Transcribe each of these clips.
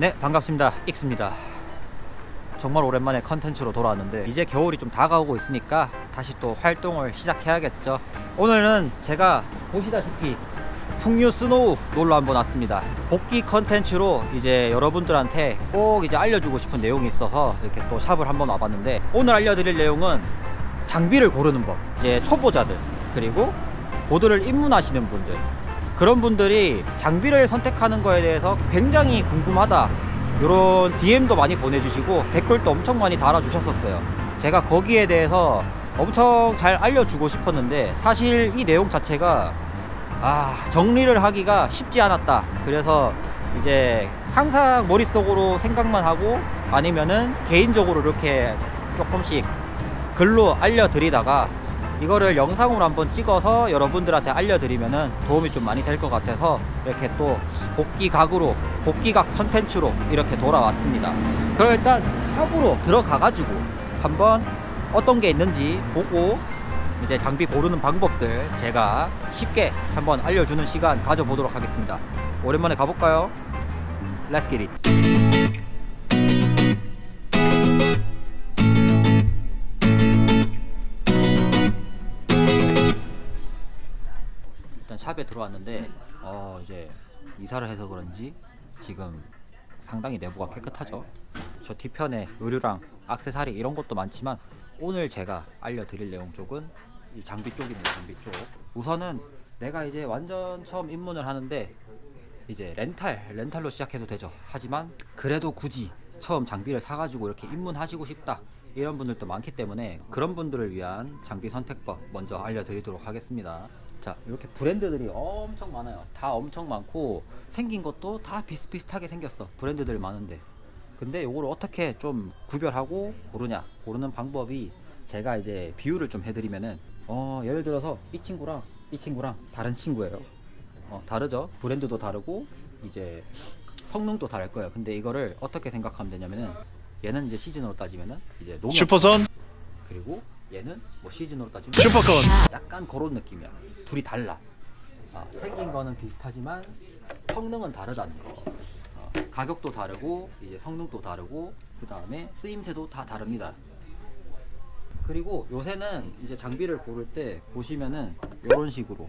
네 반갑습니다. 익스입니다. 정말 오랜만에 컨텐츠로 돌아왔는데 이제 겨울이 좀 다가오고 있으니까 다시 또 활동을 시작해야겠죠. 오늘은 제가 보시다시피 풍류 스노우 놀러 한번 왔습니다. 복귀 컨텐츠로 이제 여러분들한테 꼭 이제 알려주고 싶은 내용이 있어서 이렇게 또 샵을 한번 와봤는데 오늘 알려드릴 내용은 장비를 고르는 법. 이제 초보자들 그리고 보드를 입문하시는 분들 그런 분들이 장비를 선택하는 거에 대해서 굉장히 궁금하다. 이런 DM도 많이 보내주시고 댓글도 엄청 많이 달아주셨었어요. 제가 거기에 대해서 엄청 잘 알려주고 싶었는데 사실 이 내용 자체가 아 정리를 하기가 쉽지 않았다. 그래서 이제 항상 머릿속으로 생각만 하고 아니면은 개인적으로 이렇게 조금씩 글로 알려드리다가 이거를 영상으로 한번 찍어서 여러분들한테 알려드리면은 도움이 좀 많이 될 것 같아서 이렇게 또 복귀 각으로 복귀각 컨텐츠로 이렇게 돌아왔습니다. 그럼 일단 샵으로 들어가가지고 한번 어떤 게 있는지 보고 이제 장비 고르는 방법들 제가 쉽게 한번 알려주는 시간 가져보도록 하겠습니다. 오랜만에 가볼까요? Let's get it. 샵에 들어왔는데 어 이제 이사를 해서 그런지 지금 상당히 내부가 깨끗하죠. 저 뒤편에 의류랑 액세서리 이런 것도 많지만 오늘 제가 알려드릴 내용 쪽은 이 장비 쪽입니다. 장비 쪽. 우선은 내가 이제 완전 처음 입문을 하는데 이제 렌탈 렌탈로 시작해도 되죠. 하지만 그래도 굳이 처음 장비를 사가지고 이렇게 입문하시고 싶다. 이런 분들도 많기 때문에 그런 분들을 위한 장비 선택법 먼저 알려드리도록 하겠습니다. 자 이렇게 브랜드들이 엄청 많아요. 다 엄청 많고 생긴 것도 다 비슷비슷하게 생겼어. 브랜드들 많은데 근데 요거를 어떻게 좀 구별하고 고르냐 고르는 방법이 제가 이제 비유를 좀 해드리면은 어 예를 들어서 이 친구랑 이 친구랑 다른 친구예요. 어, 다르죠. 브랜드도 다르고 이제 성능도 다를 거예요. 근데 이거를 어떻게 생각하면 되냐면은 얘는 이제 시즌으로 따지면은 이제 농협 슈퍼선 그리고 얘는 뭐 시즌으로 따지면 슈퍼콘 약간 그런 느낌이야. 둘이 달라. 아, 생긴 거는 비슷하지만 성능은 다르다는 거. 어, 가격도 다르고 이제 성능도 다르고 그 다음에 쓰임새도 다 다릅니다. 그리고 요새는 이제 장비를 고를 때 보시면은 이런 식으로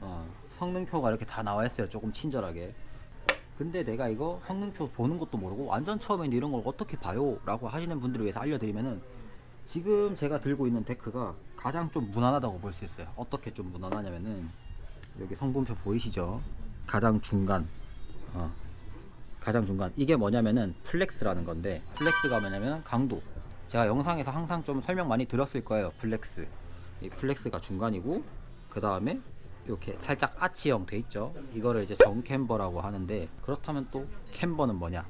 어, 성능표가 이렇게 다 나와 있어요. 조금 친절하게. 근데 내가 이거 성능표 보는 것도 모르고 완전 처음에 이런 걸 어떻게 봐요? 라고 하시는 분들을 위해서 알려드리면은 지금 제가 들고 있는 데크가 가장 좀 무난하다고 볼 수 있어요. 어떻게 좀 무난하냐면은 여기 성분표 보이시죠? 가장 중간. 어. 가장 중간. 이게 뭐냐면은 플렉스라는 건데 플렉스가 뭐냐면 강도. 제가 영상에서 항상 좀 설명 많이 드렸을 거예요. 플렉스. 이 플렉스가 중간이고 그 다음에 이렇게 살짝 아치형 돼 있죠. 이거를 이제 정캠버라고 하는데 그렇다면 또 캠버는 뭐냐?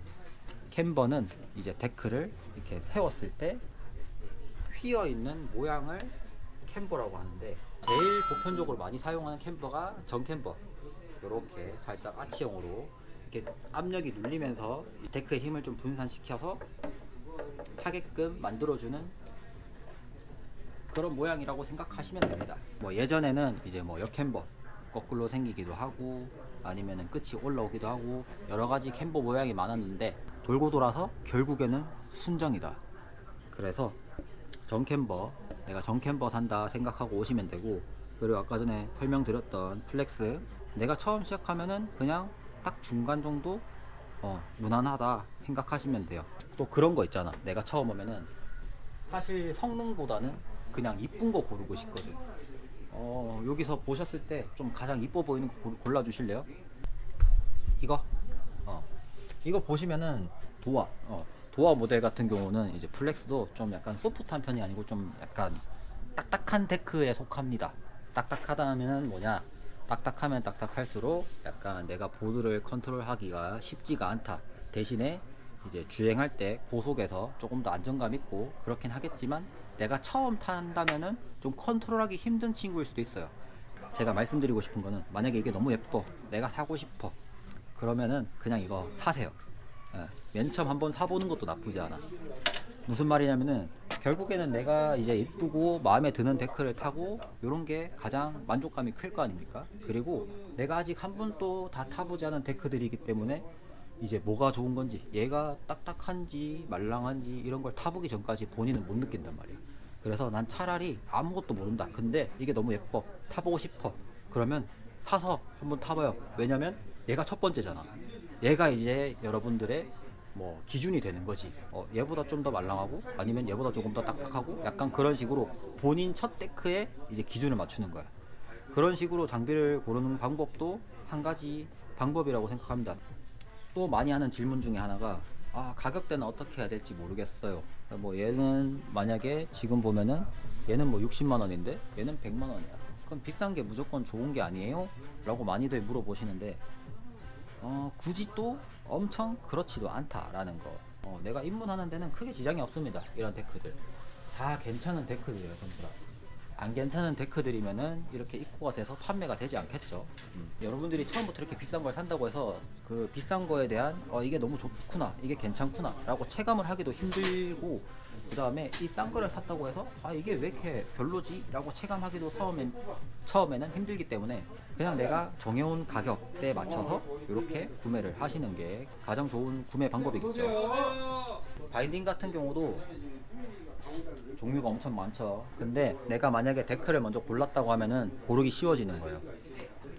캠버는 이제 데크를 이렇게 세웠을 때 휘어 있는 모양을 캠버라고 하는데 제일 보편적으로 많이 사용하는 캠버가 정캠버 이렇게 살짝 아치형으로 이렇게 압력이 눌리면서 이 데크의 힘을 좀 분산시켜서 타게끔 만들어주는 그런 모양이라고 생각하시면 됩니다. 뭐 예전에는 이제 뭐 역캠버 거꾸로 생기기도 하고 아니면은 끝이 올라오기도 하고 여러 가지 캠버 모양이 많았는데 돌고 돌아서 결국에는 순정이다. 그래서 정캠버 내가 정캠버 산다 생각하고 오시면 되고 그리고 아까 전에 설명드렸던 플렉스 내가 처음 시작하면은 그냥 딱 중간 정도 어, 무난하다 생각하시면 돼요 또 그런 거 있잖아 내가 처음 오면은 사실 성능보다는 그냥 이쁜 거 고르고 싶거든 어, 여기서 보셨을 때 좀 가장 이뻐 보이는 거 골- 골라주실래요? 이거 어. 이거 보시면은 도화 어. 도화 모델 같은 경우는 이제 플렉스도 좀 약간 소프트한 편이 아니고 좀 약간 딱딱한 데크에 속합니다. 딱딱하다면은 뭐냐? 딱딱하면 딱딱할수록 약간 내가 보드를 컨트롤하기가 쉽지가 않다. 대신에 이제 주행할 때 고속에서 조금 더 안정감 있고 그렇긴 하겠지만 내가 처음 탄다면은 좀 컨트롤하기 힘든 친구일 수도 있어요. 제가 말씀드리고 싶은 거는 만약에 이게 너무 예뻐, 내가 사고 싶어, 그러면은 그냥 이거 사세요. 예, 맨 처음 한번 사보는 것도 나쁘지 않아. 무슨 말이냐면은 결국에는 내가 이제 이쁘고 마음에 드는 데크를 타고 이런 게 가장 만족감이 클 거 아닙니까? 그리고 내가 아직 한 번도 다 타보지 않은 데크들이기 때문에 이제 뭐가 좋은 건지 얘가 딱딱한지 말랑한지 이런 걸 타보기 전까지 본인은 못 느낀단 말이야. 그래서 난 차라리 아무것도 모른다. 근데 이게 너무 예뻐. 타보고 싶어. 그러면 사서 한번 타봐요. 왜냐면 얘가 첫 번째잖아 얘가 이제 여러분들의 뭐 기준이 되는 거지 어, 얘보다 좀 더 말랑하고 아니면 얘보다 조금 더 딱딱하고 약간 그런 식으로 본인 첫 데크에 이제 기준을 맞추는 거야 그런 식으로 장비를 고르는 방법도 한 가지 방법이라고 생각합니다. 또 많이 하는 질문 중에 하나가 아 가격대는 어떻게 해야 될지 모르겠어요. 뭐 얘는 만약에 지금 보면은 얘는 뭐 60만 원인데 얘는 100만 원이야. 그럼 비싼 게 무조건 좋은 게 아니에요? 라고 많이들 물어보시는데 어, 굳이 또 엄청 그렇지도 않다라는 거. 어, 내가 입문하는 데는 크게 지장이 없습니다. 이런 데크들. 다 괜찮은 데크들이에요, 전부 다. 안 괜찮은 데크들이면은 이렇게 입고가 돼서 판매가 되지 않겠죠. 음. 여러분들이 처음부터 이렇게 비싼 걸 산다고 해서 그 비싼 거에 대한 어, 이게 너무 좋구나, 이게 괜찮구나 라고 체감을 하기도 힘들고 그 다음에 이 싼 거를 샀다고 해서 아 이게 왜 이렇게 별로지? 라고 체감하기도 처음엔, 처음에는 힘들기 때문에 그냥 내가 정해온 가격대에 맞춰서 이렇게 구매를 하시는 게 가장 좋은 구매 방법이겠죠. 바인딩 같은 경우도 종류가 엄청 많죠. 근데 내가 만약에 데크를 먼저 골랐다고 하면은 고르기 쉬워지는 거예요.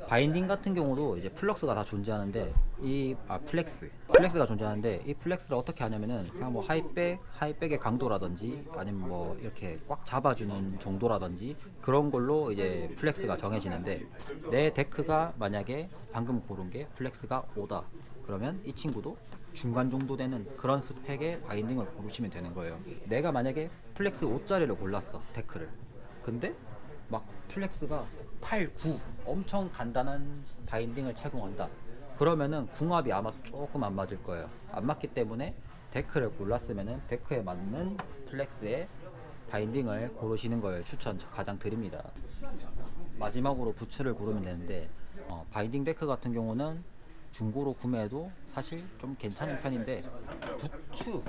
바인딩 같은 경우도 이제 플럭스가 다 존재하는데 이 아 플렉스. 플렉스가 존재하는데 이 플렉스를 어떻게 하냐면은 그냥 뭐 하이백 하이백의 강도라든지 아니면 뭐 이렇게 꽉 잡아주는 정도라든지 그런 걸로 이제 플렉스가 정해지는데 내 데크가 만약에 방금 고른 게 플렉스가 5다. 그러면 이 친구도 딱 중간 정도 되는 그런 스펙의 바인딩을 고르시면 되는 거예요. 내가 만약에 플렉스 5짜리를 골랐어 데크를. 근데 막 플렉스가 8, 9 엄청 간단한 바인딩을 착용한다. 그러면은 궁합이 아마 조금 안 맞을 거예요. 안 맞기 때문에 데크를 골랐으면은 데크에 맞는 플렉스의 바인딩을 고르시는 걸 추천 가장 드립니다. 마지막으로 부츠를 고르면 되는데 어, 바인딩 데크 같은 경우는 중고로 구매해도 사실 좀 괜찮은 편인데 부츠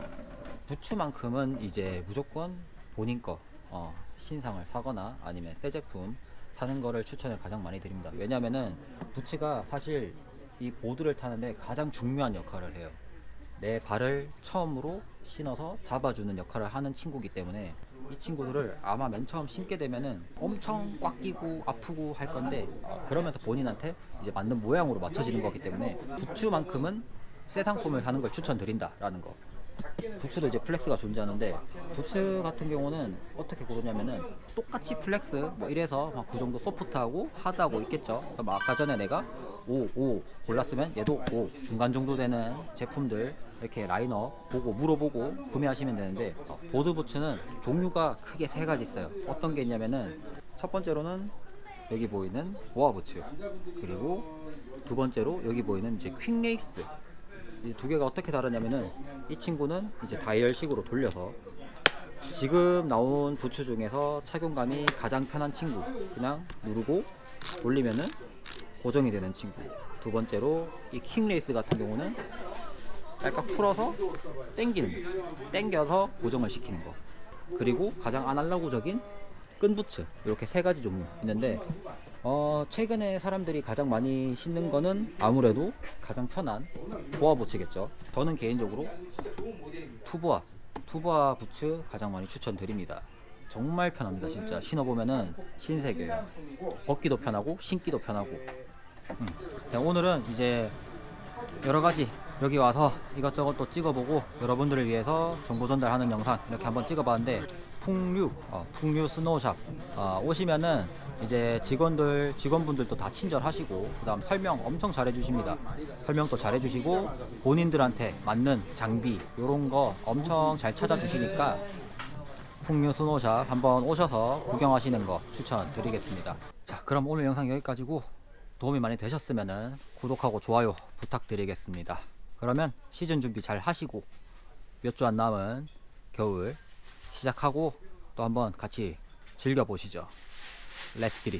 부츠만큼은 이제 무조건 본인 거 어, 신상을 사거나 아니면 새 제품 사는 거를 추천을 가장 많이 드립니다. 왜냐면은 부츠가 사실 이 보드를 타는데 가장 중요한 역할을 해요. 내 발을 처음으로 신어서 잡아주는 역할을 하는 친구기 때문에 이 친구들을 아마 맨 처음 신게 되면은 엄청 꽉 끼고 아프고 할 건데 어, 그러면서 본인한테 이제 맞는 모양으로 맞춰지는 거기 때문에 부츠만큼은 새 상품을 사는 걸 추천드린다라는 거. 부츠도 이제 플렉스가 존재하는데 부츠 같은 경우는 어떻게 고르냐면은 똑같이 플렉스 뭐 이래서 막 그 정도 소프트하고 하드하고 있겠죠. 그럼 아까 전에 내가 5, 5 골랐으면 얘도 5 중간 정도 되는 제품들 이렇게 라이너 보고 물어보고 구매하시면 되는데 어, 보드 부츠는 종류가 크게 세 가지 있어요. 어떤 게 있냐면은 첫 번째로는 여기 보이는 보아 부츠 그리고 두 번째로 여기 보이는 이제 퀵 레이스 이 두 개가 어떻게 다르냐면은 이 친구는 이제 다이얼식으로 돌려서 지금 나온 부츠 중에서 착용감이 가장 편한 친구. 그냥 누르고 올리면은 고정이 되는 친구. 두 번째로 이 킹레이스 같은 경우는 약간 풀어서 당기는 당겨서 고정을 시키는 거. 그리고 가장 아날로그적인 끈 부츠 이렇게 세 가지 종류 있는데 어 최근에 사람들이 가장 많이 신는 거는 아무래도 가장 편한 보아 부츠겠죠. 저는 개인적으로 투보아 투보아 부츠 가장 많이 추천드립니다. 정말 편합니다 진짜. 신어보면은 신세계예요 벗기도 편하고 신기도 편하고. 음. 자, 오늘은 이제 여러 가지 여기 와서 이것저것 또 찍어보고 여러분들을 위해서 정보 전달하는 영상 이렇게 한번 찍어봤는데 풍류 어, 풍류 스노우샵. 어, 오시면은 이제 직원들 직원분들도 다 친절하시고 그다음 설명 엄청 잘해주십니다. 설명도 잘해주시고 본인들한테 맞는 장비 요런 거 엄청 잘 찾아주시니까 풍류 스노우샵 한번 오셔서 구경하시는 거 추천드리겠습니다. 자 그럼 오늘 영상 여기까지고 도움이 많이 되셨으면 구독하고 좋아요 부탁드리겠습니다. 그러면 시즌 준비 잘 하시고 몇 주 안 남은 겨울 시작하고 또 한번 같이 즐겨보시죠. It.